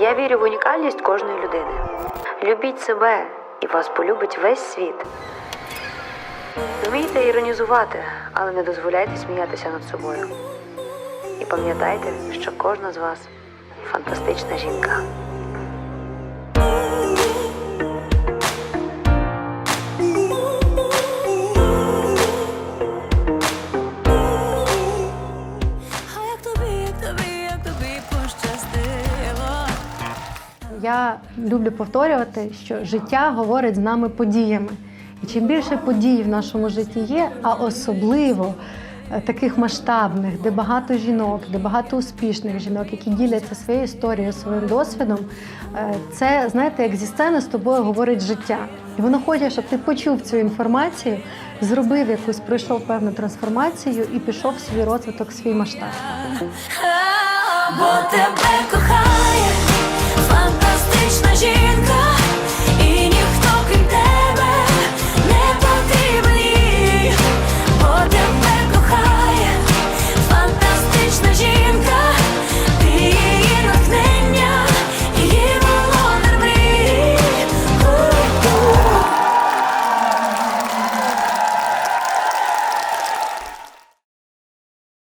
Я вірю в унікальність кожної людини. Любіть себе, і вас полюбить весь світ. Вмійте іронізувати, але не дозволяйте сміятися над собою. І пам'ятайте, що кожна з вас фантастична жінка. Я люблю повторювати, що життя говорить з нами подіями. І чим більше подій в нашому житті є, а особливо е, таких масштабних, де багато жінок, де багато успішних жінок, які діляться своєю історією, своїм досвідом, е, це знаєте, як зі сцени з тобою говорить життя. І воно хоче, щоб ти почув цю інформацію, зробив якусь, пройшов певну трансформацію і пішов в свій розвиток, свій масштаб. Бо тебе кохає.